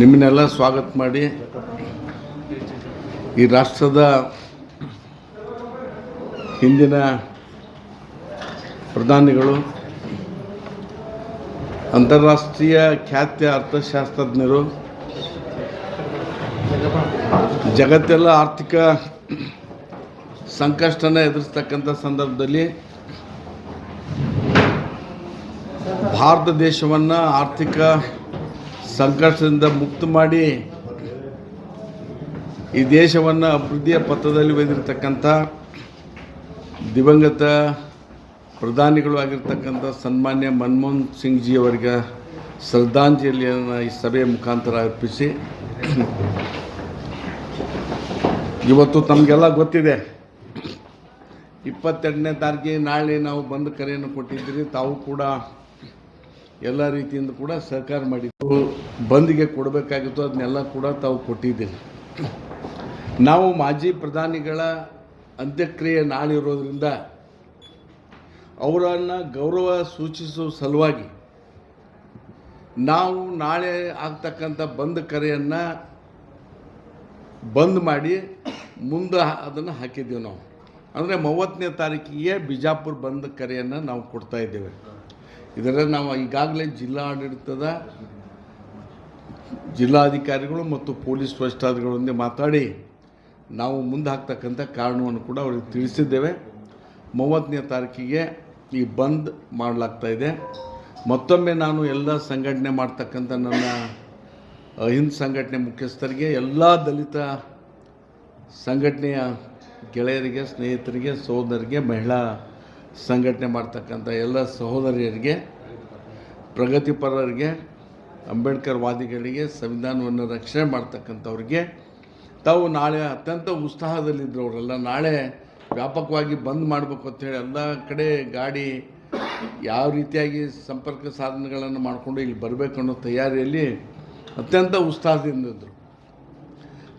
ನಿಮ್ಮನ್ನೆಲ್ಲ ಸ್ವಾಗತ ಮಾಡಿ ಈ ರಾಷ್ಟ್ರದ ಹಿಂದಿನ ಪ್ರಧಾನಿಗಳು, ಅಂತಾರಾಷ್ಟ್ರೀಯ ಖ್ಯಾತಿಯ ಅರ್ಥಶಾಸ್ತ್ರಜ್ಞರು, ಜಗತ್ತೆಲ್ಲ ಆರ್ಥಿಕ ಸಂಕಷ್ಟನ ಎದುರಿಸ್ತಕ್ಕಂಥ ಸಂದರ್ಭದಲ್ಲಿ ಭಾರತ ದೇಶವನ್ನು ಆರ್ಥಿಕ ಸಂಕಷ್ಟದಿಂದ ಮುಕ್ತ ಮಾಡಿ ಈ ದೇಶವನ್ನು ಅಭಿವೃದ್ಧಿಯ ಪಥದಲ್ಲಿ ಒಯ್ದಿರ್ತಕ್ಕಂಥ ದಿವಂಗತ ಪ್ರಧಾನಿಗಳು ಆಗಿರ್ತಕ್ಕಂಥ ಸನ್ಮಾನ್ಯ ಮನಮೋಹನ್ ಸಿಂಗ್ ಜಿ ಅವರಿಗೆ ಶ್ರದ್ಧಾಂಜಲಿಯನ್ನು ಈ ಸಭೆಯ ಮುಖಾಂತರ ಅರ್ಪಿಸಿ. ಇವತ್ತು ತಮಗೆಲ್ಲ ಗೊತ್ತಿದೆ. ಇಪ್ಪತ್ತೆರಡನೇ ತಾರೀಕಿಗೆ ನಾಳೆ ನಾವು ಬಂದು ಕರೆಯನ್ನು ಕೊಟ್ಟಿದ್ದೀರಿ. ತಾವು ಕೂಡ ಎಲ್ಲ ರೀತಿಯಿಂದ ಕೂಡ ಸಹಕಾರ ಮಾಡಿದ್ದು, ಬಂದ್ಗೆ ಕೊಡಬೇಕಾಗಿತ್ತು, ಅದನ್ನೆಲ್ಲ ಕೂಡ ತಾವು ಕೊಟ್ಟಿದ್ದೀರಿ. ನಾವು ಮಾಜಿ ಪ್ರಧಾನಿಗಳ ಅಂತ್ಯಕ್ರಿಯೆ ನಾಳೆ ಇರೋದ್ರಿಂದ ಅವರನ್ನು ಗೌರವ ಸೂಚಿಸುವ ಸಲುವಾಗಿ ನಾವು ನಾಳೆ ಆಗ್ತಕ್ಕಂಥ ಬಂದ್ ಕರೆಯನ್ನು ಬಂದ್ ಮಾಡಿ ಮುಂದೆ ಅದನ್ನು ಹಾಕಿದ್ದೀವಿ ನಾವು. ಅಂದರೆ ಮೂವತ್ತನೇ ತಾರೀಕಿಗೆ ಬಿಜಾಪುರ ಬಂದ್ ಕರೆಯನ್ನು ನಾವು ಕೊಡ್ತಾ ಇದ್ದೇವೆ. ಇದರಲ್ಲಿ ನಾವು ಈಗಾಗಲೇ ಜಿಲ್ಲಾ ಆಡಳಿತದ ಜಿಲ್ಲಾಧಿಕಾರಿಗಳು ಮತ್ತು ಪೊಲೀಸ್ ವರಿಷ್ಠಾಧಿಕಾರಿಗಳೊಂದಿಗೆ ಮಾತಾಡಿ ನಾವು ಮುಂದೆ ಹಾಕ್ತಕ್ಕಂಥ ಕಾರಣವನ್ನು ಕೂಡ ಅವರಿಗೆ ತಿಳಿಸಿದ್ದೇವೆ. ಮೂವತ್ತನೇ ತಾರೀಕಿಗೆ ಈ ಬಂದ್ ಮಾಡಲಾಗ್ತಾ ಇದೆ. ಮತ್ತೊಮ್ಮೆ ನಾನು ಎಲ್ಲ ಸಂಘಟನೆ ಮಾಡ್ತಕ್ಕಂಥ ನನ್ನ ಹಿಂದ್ ಸಂಘಟನೆ ಮುಖ್ಯಸ್ಥರಿಗೆ, ಎಲ್ಲ ದಲಿತ ಸಂಘಟನೆಯ ಗೆಳೆಯರಿಗೆ, ಸ್ನೇಹಿತರಿಗೆ ಸಹೋದರಿಗೆ ಮಹಿಳಾ ಸಂಘಟನೆ ಮಾಡ್ತಕ್ಕಂಥ ಎಲ್ಲ ಸಹೋದರಿಯರಿಗೆ, ಪ್ರಗತಿಪರರಿಗೆ, ಅಂಬೇಡ್ಕರ್ ವಾದಿಗಳಿಗೆ, ಸಂವಿಧಾನವನ್ನು ರಕ್ಷಣೆ ಮಾಡ್ತಕ್ಕಂಥವ್ರಿಗೆ, ತಾವು ನಾಳೆ ಅತ್ಯಂತ ಉತ್ಸಾಹದಲ್ಲಿದ್ದರು ಅವರೆಲ್ಲ ನಾಳೆ ವ್ಯಾಪಕವಾಗಿ ಬಂದ್ ಮಾಡಬೇಕು ಅಂತೇಳಿ ಎಲ್ಲ ಕಡೆ ಗಾಡಿ ಯಾವ ರೀತಿಯಾಗಿ ಸಂಪರ್ಕ ಸಾಧನಗಳನ್ನು ಮಾಡಿಕೊಂಡು ಇಲ್ಲಿ ಬರಬೇಕು ಅನ್ನೋ ತಯಾರಿಯಲ್ಲಿ ಅತ್ಯಂತ ಉತ್ಸಾಹದಿಂದಿದ್ದರು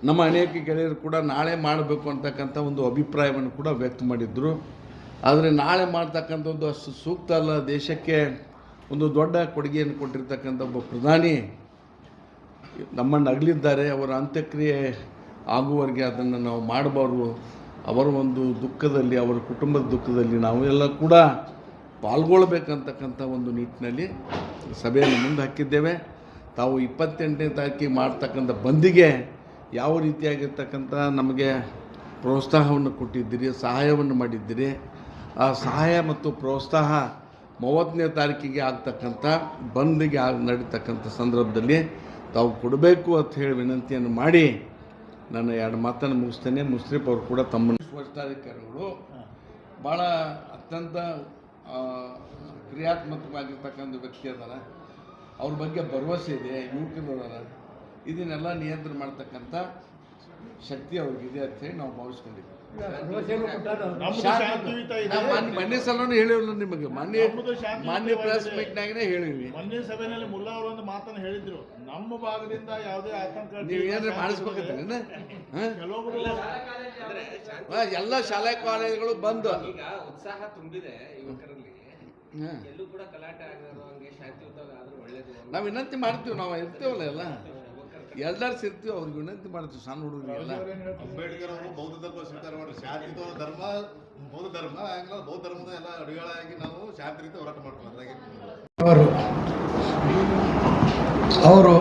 ನಮ್ಮ ಅನೇಕ ಗೆಳೆಯರು ಕೂಡ ನಾಳೆ ಮಾಡಬೇಕು ಅಂತಕ್ಕಂಥ ಒಂದು ಅಭಿಪ್ರಾಯವನ್ನು ಕೂಡ ವ್ಯಕ್ತ ಮಾಡಿದ್ರು. ಆದರೆ ನಾಳೆ ಮಾಡ್ತಕ್ಕಂಥದ್ದು ಅಷ್ಟು ಸೂಕ್ತ ಅಲ್ಲ ದೇಶಕ್ಕೆ ಒಂದು ದೊಡ್ಡ ಕೊಡುಗೆಯನ್ನು ಕೊಟ್ಟಿರ್ತಕ್ಕಂಥ ಒಬ್ಬ ಪ್ರಧಾನಿ ನಮ್ಮನ್ನು ಅಗಲಿದ್ದಾರೆ, ಅವರ ಅಂತ್ಯಕ್ರಿಯೆ ಆಗುವವರೆಗೆ ಅದನ್ನು ನಾವು ಮಾಡಬಾರ್ದು. ಅವರ ಒಂದು ದುಃಖದಲ್ಲಿ, ಅವರ ಕುಟುಂಬದ ದುಃಖದಲ್ಲಿ ನಾವು ಎಲ್ಲ ಕೂಡ ಪಾಲ್ಗೊಳ್ಬೇಕಂತಕ್ಕಂಥ ಒಂದು ನಿಟ್ಟಿನಲ್ಲಿ ಸಭೆಯನ್ನು ಮುಂದೆ ಹಾಕಿದ್ದೇವೆ. ತಾವು ಇಪ್ಪತ್ತೆಂಟನೇ ತಾರೀಕಿಗೆ ಮಾಡ್ತಕ್ಕಂಥ ಬಂದಿಗೆ ಯಾವ ರೀತಿಯಾಗಿರ್ತಕ್ಕಂಥ ನಮಗೆ ಪ್ರೋತ್ಸಾಹವನ್ನು ಕೊಟ್ಟಿದ್ದೀರಿ, ಸಹಾಯವನ್ನು ಮಾಡಿದ್ದೀರಿ ಆ ಸಹಾಯ ಮತ್ತು ಪ್ರೋತ್ಸಾಹ ಮೂವತ್ತನೇ ತಾರೀಕಿಗೆ ಆಗ್ತಕ್ಕಂಥ ಬಂದಿಗೆ ಆಗಿ ನಡೀತಕ್ಕಂಥ ಸಂದರ್ಭದಲ್ಲಿ ತಾವು ಕೊಡಬೇಕು ಅಂತ ಹೇಳಿ ವಿನಂತಿಯನ್ನು ಮಾಡಿ ನಾನು ಎರಡು ಮಾತನ್ನು ಮುಗಿಸ್ತೇನೆ. ಮುಸ್ರೀಫ್ ಅವರು ಕೂಡ ತಮ್ಮ ವರಿಷ್ಠಾಧಿಕಾರಿಗಳು ಭಾಳ ಅತ್ಯಂತ ಕ್ರಿಯಾತ್ಮಕವಾಗಿರ್ತಕ್ಕಂಥ ವ್ಯಕ್ತಿ ಅದಾರ ಅವ್ರ ಬಗ್ಗೆ ಭರವಸೆ ಇದೆ ಯುವಕರು ಅದಾರ. ಇದನ್ನೆಲ್ಲ ನಿಯಂತ್ರಣ ಮಾಡ್ತಕ್ಕಂಥ ಶಕ್ತಿ ಅವ್ರಿಗಿದೆ ಅಂತ ಹೇಳಿ ನಾವು ಭಾವಿಸ್ಕೊಂಡಿದ್ವಿ ಮೊನ್ನೆ ಸಲನೂ ಹೇಳಿವಲ್ಲ ನಿಮಗೆ. ಮಾನ್ಯ ಮೊನ್ನೆ ಮಾನ್ಯ ಪ್ರೆಸ್. ಮೀಟ್ನಾಗನೇ ಹೇಳಿವಿ ಮೊನ್ನೆ ಸಭೆಯಲ್ಲಿ ಮುಲ್ಲಾ ಅವರು ಒಂದು ಮಾತನ್ನು ಹೇಳಿದ್ರು. ನಮ್ಮ ಭಾಗದಿಂದ ಯಾವುದೇ ಆತಂಕ ನೀವು ಏನಾದ್ರೆ ಮಾಡಿಸ್ಬೇಕಂತ ಕೆಲವೊಬ್ರು ಎಲ್ಲ ಶಾಲಾ ಕಾಲೇಜುಗಳು ಬಂದು ಈಗ ಉತ್ಸಾಹ ತುಂಬಿದೆ ಯುವಕರಲ್ಲಿ. ಹಾ. ಎಲ್ಲೂ ಕೂಡ ಗಲಾಟೆ ಆಗದ ಹಂಗೆ ಶಾಂತಿಯುತವಾಗಿ ಆದ್ರೂ ಒಳ್ಳೇದು ನಾವು ವಿನಂತಿ ಮಾಡ್ತೀವಿ ನಾವು ಇರ್ತೀವಲ್ಲ ಎಲ್ಲ. ಎಲ್ಲರೂ ಸೇರ್ತೀವಿ ಅವ್ರಿಗೆ ವಿನಂತಿ ಮಾಡ್ತೀವಿ ಸಣ್ಣ ಹುಡುಗರು ಅಂಬೇಡ್ಕರ್ ಅವರು ಬೌದ್ಧ ಧರ್ಮ ಸ್ವೀಕಾರ ಮಾಡಿ ಶಾಂತಿಯುತ ಧರ್ಮ ಬೌದ್ಧ ಧರ್ಮ ಆಂಗ್ಲ ಬೌದ್ಧ ಧರ್ಮದ ಎಲ್ಲ ಅಡುಗೆಗಳಾಗಿ ನಾವು ಶಾಂತಿ ರೀತಿ ಹೋರಾಟ ಮಾಡ್ತೀವಿ ಅವರು ಅವರು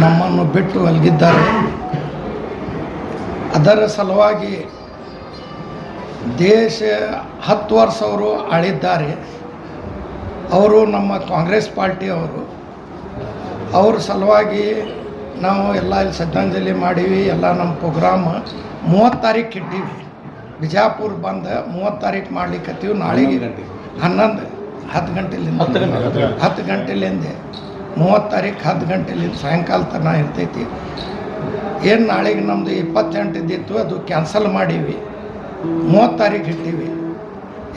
ನಮ್ಮನ್ನು ಬಿಟ್ಟು ಅಲ್ಲಿಗಿದ್ದಾರೆ ಅದರ ಸಲುವಾಗಿ ದೇಶ ಹತ್ತು ವರ್ಷ ಅವರು ಆಳಿದ್ದಾರೆ ಅವರು ನಮ್ಮ ಕಾಂಗ್ರೆಸ್ ಪಾರ್ಟಿಯವರು ಅವ್ರ ಸಲುವಾಗಿ ನಾವು ಎಲ್ಲ ಇಲ್ಲಿ ಶ್ರದ್ಧಾಂಜಲಿ ಮಾಡೀವಿ ಎಲ್ಲ ನಮ್ಮ ಪ್ರೋಗ್ರಾಮ್ ಮೂವತ್ತು ತಾರೀಕು ಇಟ್ಟೀವಿ. ಬಿಜಾಪುರ್ ಬಂದು ಮೂವತ್ತು ತಾರೀಕು ಮಾಡ್ಲಿಕ್ಕತ್ತೀವಿ ನಾಳೆಗೆ. ಹನ್ನೊಂದು ಹತ್ತು ಗಂಟೆಲಿಂದ. ಹತ್ತು ಗಂಟೆ. ಹತ್ತು ಗಂಟೆಲಿಂದ. ಮೂವತ್ತು ತಾರೀಕು ಹತ್ತು ಗಂಟೆಲಿಂದ ಸಾಯಂಕಾಲ ತನಕ ಇರ್ತೈತಿ. ಏನು ನಾಳೆಗೆ ನಮ್ಮದು ಇಪ್ಪತ್ತೆಂಟಿದ್ದಿತ್ತು ಅದು ಕ್ಯಾನ್ಸಲ್ ಮಾಡೀವಿ. ಮೂವತ್ತು ತಾರೀಕು ಇಟ್ಟೀವಿ.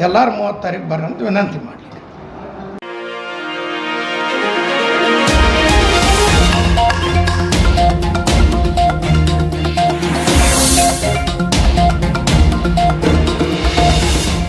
ಎಲ್ಲರೂ ಮೂವತ್ತು ತಾರೀಕು ಬರಂತ ವಿನಂತಿ ಮಾಡಿ.